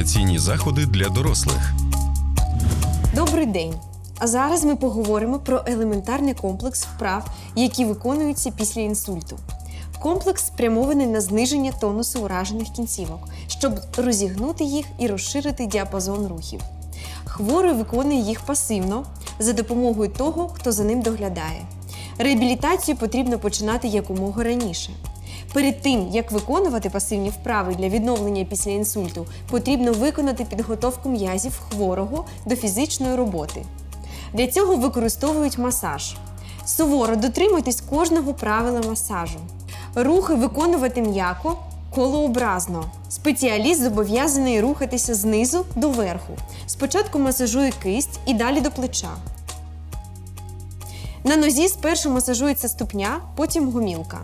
Реабілітаційні заходи для дорослих. Добрий день! А зараз ми поговоримо про елементарний комплекс вправ, які виконуються після інсульту. Комплекс спрямований на зниження тонусу уражених кінцівок, щоб розігнути їх і розширити діапазон рухів. Хворий виконує їх пасивно за допомогою того, хто за ним доглядає. Реабілітацію потрібно починати якомога раніше. Перед тим, як виконувати пасивні вправи для відновлення після інсульту, потрібно виконати підготовку м'язів хворого до фізичної роботи. Для цього використовують масаж. Суворо дотримуйтесь кожного правила масажу. Рухи виконувати м'яко, колообразно. Спеціаліст зобов'язаний рухатися знизу до верху. Спочатку масажує кисть і далі до плеча. На нозі спершу масажується ступня, потім гомілка.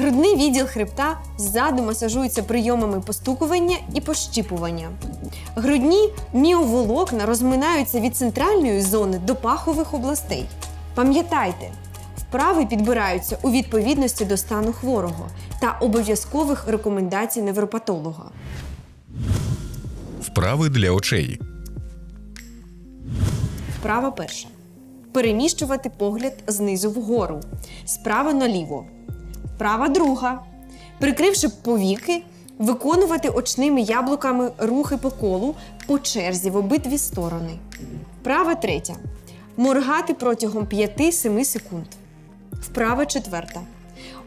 Грудний відділ хребта ззаду масажується прийомами постукування і пощіпування. Грудні міоволокна розминаються від центральної зони до пахових областей. Пам'ятайте, вправи підбираються у відповідності до стану хворого та обов'язкових рекомендацій невропатолога. Вправи для очей. Вправа перша. Переміщувати погляд знизу вгору, справа наліво. Вправа друга. Прикривши повіки, виконувати очними яблуками рухи по колу по черзі в обидві сторони. Вправа третя. Моргати протягом 5-7 секунд. Вправа четверта.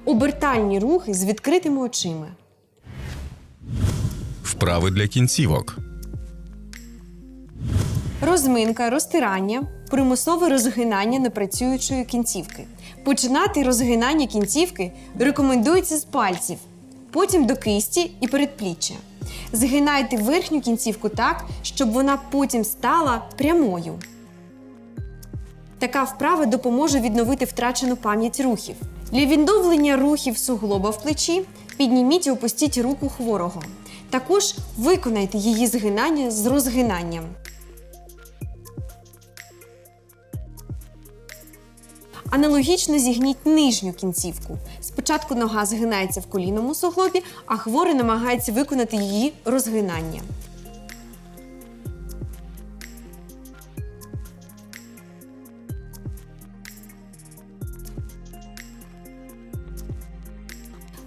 Обертальні рухи з відкритими очима. Вправи для кінцівок. Розминка, розтирання, примусове розгинання непрацюючої кінцівки. Починати розгинання кінцівки рекомендується з пальців, потім до кисті і передпліччя. Згинайте верхню кінцівку так, щоб вона потім стала прямою. Така вправа допоможе відновити втрачену пам'ять рухів. Для відновлення рухів суглоба в плечі підніміть і опустіть руку хворого. Також виконайте її згинання з розгинанням. Аналогічно зігніть нижню кінцівку. Спочатку нога згинається в колінному суглобі, а хворий намагається виконати її розгинання.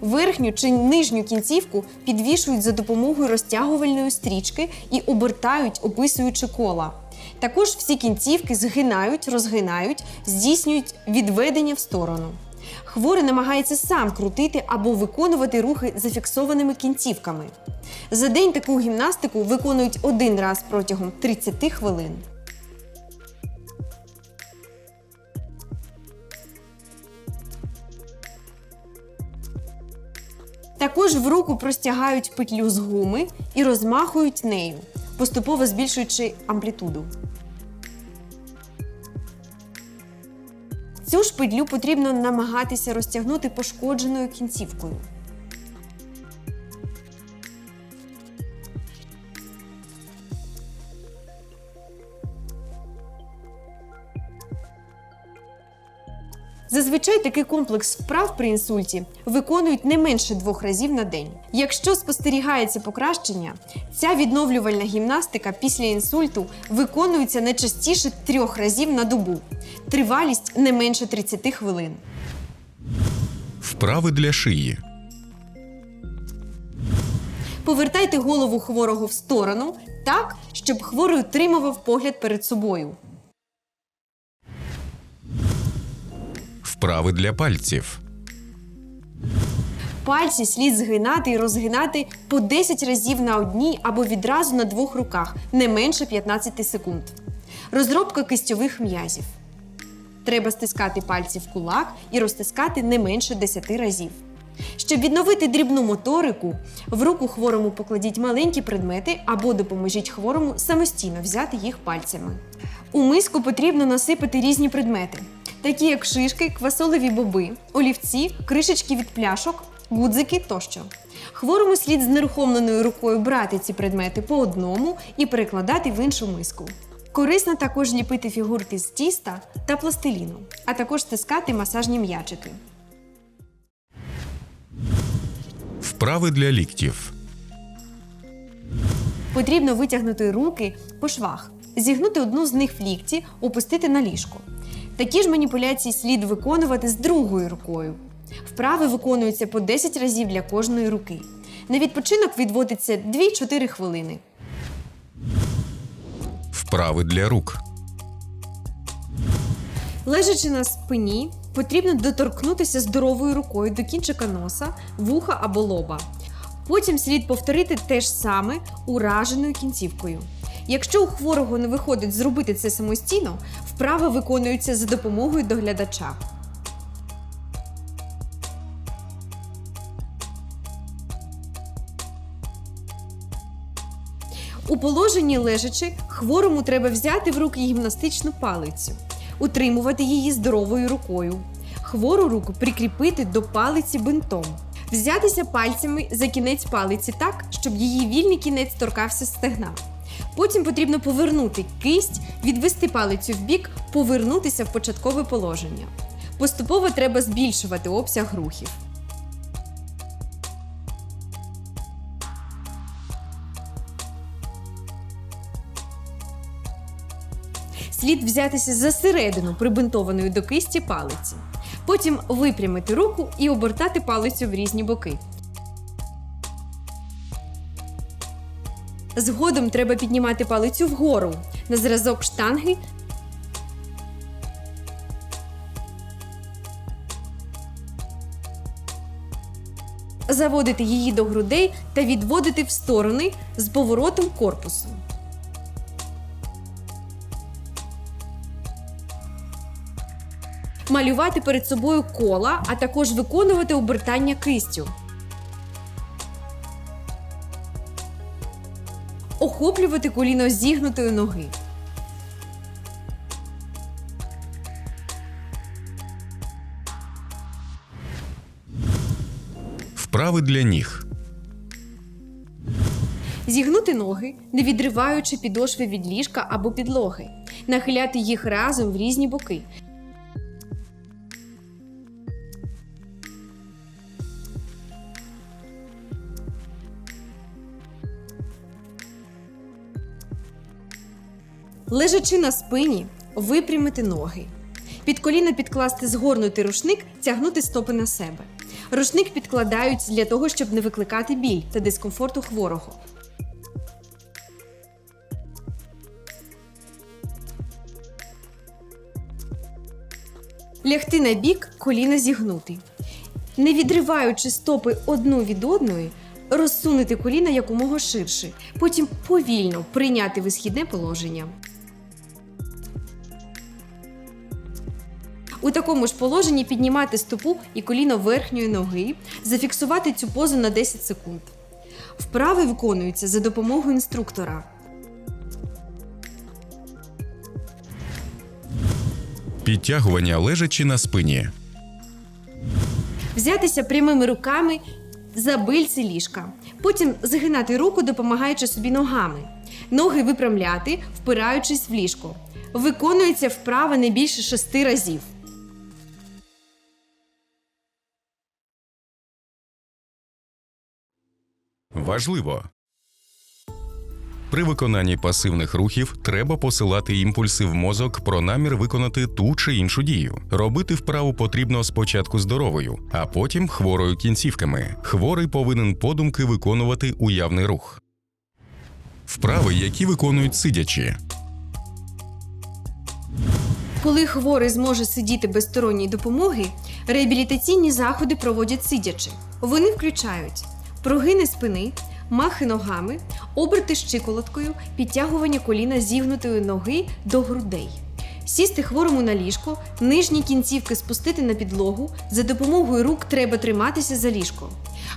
Верхню чи нижню кінцівку підвішують за допомогою розтягувальної стрічки і обертають, описуючи кола. Також всі кінцівки згинають, розгинають, здійснюють відведення в сторону. Хворий намагається сам крутити або виконувати рухи зафіксованими кінцівками. За день таку гімнастику виконують один раз протягом 30 хвилин. Також в руку простягають петлю з гуми і розмахують нею, поступово збільшуючи амплітуду. Цю шпидлю потрібно намагатися розтягнути пошкодженою кінцівкою. Зазвичай такий комплекс вправ при інсульті виконують не менше двох разів на день. Якщо спостерігається покращення, ця відновлювальна гімнастика після інсульту виконується не частіше трьох разів на добу. Тривалість не менше 30 хвилин. Вправи для шиї. Повертайте голову хворого в сторону так, щоб хворий утримував погляд перед собою. Вправи для пальців. Пальці слід згинати і розгинати по 10 разів на одній або відразу на двох руках, не менше 15 секунд. Розробка кистьових м'язів. Треба стискати пальці в кулак і розтискати не менше 10 разів. Щоб відновити дрібну моторику, в руку хворому покладіть маленькі предмети або допоможіть хворому самостійно взяти їх пальцями. У миску потрібно насипати різні предмети, такі як шишки, квасолеві боби, олівці, кришечки від пляшок, гудзики тощо. Хворому слід з нерухомленою рукою брати ці предмети по одному і перекладати в іншу миску. Корисно також ліпити фігурки з тіста та пластиліну, а також стискати масажні м'ячики. Вправи для ліктів. Потрібно витягнути руки по швах, зігнути одну з них в лікті, опустити на ліжко. Такі ж маніпуляції слід виконувати з другою рукою. Вправи виконуються по 10 разів для кожної руки. На відпочинок відводиться 2-4 хвилини. Вправи для рук. Лежачи на спині, потрібно доторкнутися здоровою рукою до кінчика носа, вуха або лоба. Потім слід повторити те ж саме ураженою кінцівкою. Якщо у хворого не виходить зробити це самостійно, вправа виконується за допомогою доглядача. У положенні лежачи хворому треба взяти в руки гімнастичну палицю, утримувати її здоровою рукою. Хвору руку прикріпити до палиці бинтом. Взятися пальцями за кінець палиці так, щоб її вільний кінець торкався стегна. Потім потрібно повернути кисть, відвести палицю в бік, повернутися в початкове положення. Поступово треба збільшувати обсяг рухів. Слід взятися за середину прибинтованої до кисті палиці. Потім випрямити руку і обертати палицю в різні боки. Згодом треба піднімати палицю вгору на зразок штанги. Заводити її до грудей та відводити в сторони з поворотом корпусу. малювати перед собою кола, а також виконувати обертання кистю. Охоплювати коліно зігнутої ноги. Вправи для ніг. Зігнути ноги, не відриваючи підошви від ліжка або підлоги. Нахиляти їх разом в різні боки. Лежачи на спині, випрямити ноги. Під коліна підкласти згорнутий рушник, тягнути стопи на себе. Рушник підкладають для того, щоб не викликати біль та дискомфорт у хворого. Лягти на бік, коліна зігнути. Не відриваючи стопи одну від одної, розсунути коліна якомога ширше. Потім повільно прийняти висхідне положення. У такому ж положенні піднімати стопу і коліно верхньої ноги, зафіксувати цю позу на 10 секунд. Вправи виконуються за допомогою інструктора. Підтягування лежачи на спині. Взятися прямими руками за бильці ліжка. Потім згинати руку, допомагаючи собі ногами. Ноги випрямляти, впираючись в ліжко. Виконується вправа не більше шести разів. Важливо. При виконанні пасивних рухів треба посилати імпульси в мозок про намір виконати ту чи іншу дію. Робити вправу потрібно спочатку здоровою, а потім хворою кінцівками. Хворий повинен подумки виконувати уявний рух. Вправи, які виконують сидячи. Коли хворий зможе сидіти без сторонньої допомоги, реабілітаційні заходи проводять сидячи. Вони включають прогини спини, махи ногами, оберти щиколоткою, підтягування коліна зігнутої ноги до грудей. Сісти хворому на ліжко, нижні кінцівки спустити на підлогу. За допомогою рук треба триматися за ліжко.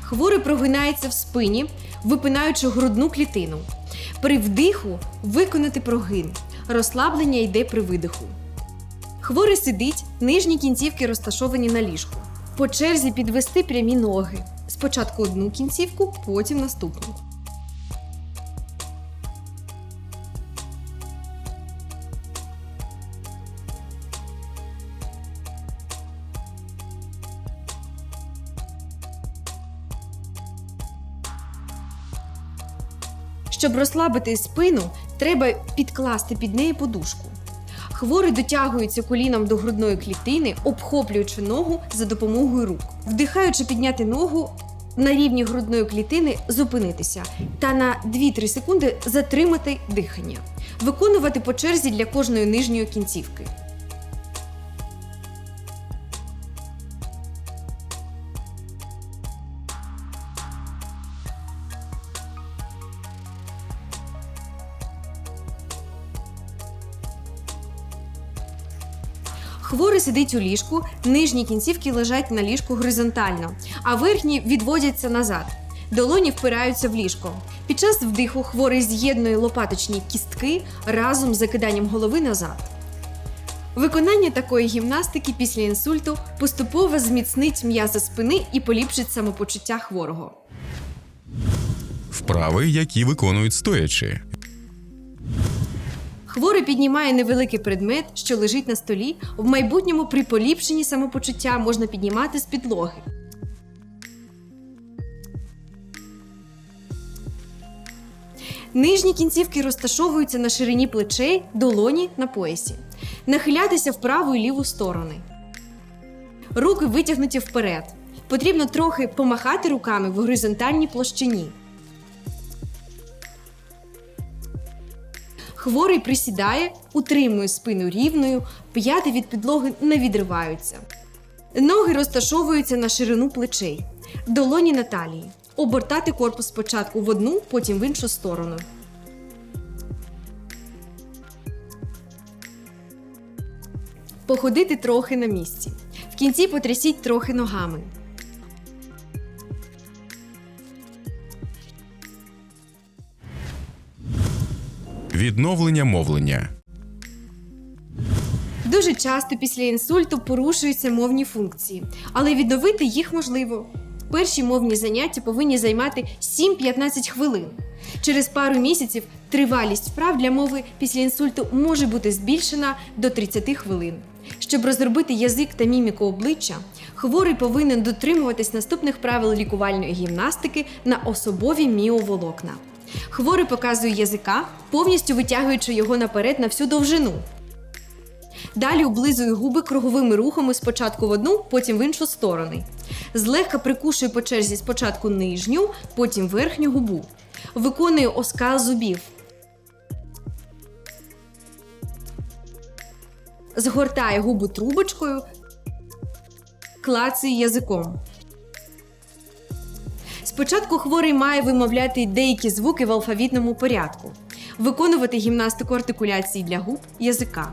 Хворий прогинається в спині, випинаючи грудну клітину. При вдиху виконати прогин. Розслаблення йде при видиху. Хворий сидить, нижні кінцівки розташовані на ліжку. По черзі підвести прямі ноги. Спочатку одну кінцівку, потім наступну. Щоб розслабити спину, треба підкласти під неї подушку. Хворий дотягується коліном до грудної клітини, обхоплюючи ногу за допомогою рук. Вдихаючи підняти ногу на рівні грудної клітини, зупинитися та на 2-3 секунди затримати дихання. Виконувати по черзі для кожної нижньої кінцівки. Хворий сидить у ліжку, нижні кінцівки лежать на ліжку горизонтально, а верхні відводяться назад. Долоні впираються в ліжко. Під час вдиху хворий з'єднує лопаточні кістки разом з закиданням голови назад. Виконання такої гімнастики після інсульту поступово зміцнить м'язи спини і поліпшить самопочуття хворого. Вправи, які виконують стоячи. Хворий піднімає невеликий предмет, що лежить на столі. В майбутньому при поліпшенні самопочуття можна піднімати з підлоги. Нижні кінцівки розташовуються на ширині плечей, долоні на поясі. Нахилятися в праву і ліву сторони. Руки витягнуті вперед. Потрібно трохи помахати руками в горизонтальній площині. Хворий присідає, утримує спину рівною, п'яти від підлоги не відриваються. Ноги розташовуються на ширину плечей, долоні на талії. Обертати корпус спочатку в одну, потім в іншу сторону. Походити трохи на місці. В кінці потрясіть трохи ногами. Відновлення мовлення. Дуже часто після інсульту порушуються мовні функції, але відновити їх можливо. Перші мовні заняття повинні займати 7-15 хвилин. Через пару місяців тривалість вправ для мови після інсульту може бути збільшена до 30 хвилин. Щоб розробити язик та міміку обличчя, хворий повинен дотримуватись наступних правил лікувальної гімнастики на особові міоволокна. Хворий показує язика, повністю витягуючи його наперед на всю довжину. Далі облизує губи круговими рухами спочатку в одну, потім в іншу сторони. Злегка прикушує по черзі спочатку нижню, потім верхню губу. Виконує оскал зубів. Згортає губу трубочкою, клацає язиком. Спочатку хворий має вимовляти деякі звуки в алфавітному порядку, виконувати гімнастику артикуляції для губ язика,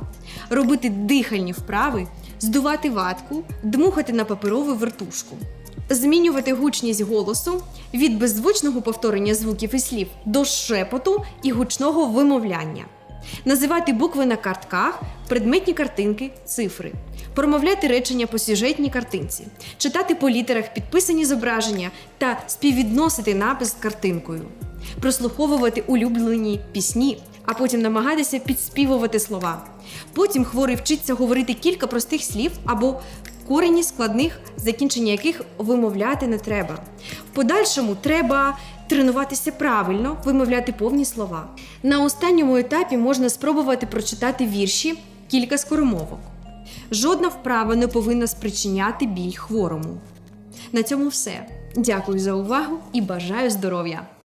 робити дихальні вправи, здувати ватку, дмухати на паперову вертушку, змінювати гучність голосу від беззвучного повторення звуків і слів до шепоту і гучного вимовляння. Називати букви на картках, предметні картинки, цифри, промовляти речення по сюжетній картинці, читати по літерах підписані зображення та співвідносити напис з картинкою, прослуховувати улюблені пісні, а потім намагатися підспівувати слова. Потім хворий вчиться говорити кілька простих слів або корені складних, закінчення яких вимовляти не треба. В подальшому треба тренуватися правильно, вимовляти повні слова. На останньому етапі можна спробувати прочитати вірші, кілька скоромовок. Жодна вправа не повинна спричиняти біль хворому. На цьому все. Дякую за увагу і бажаю здоров'я!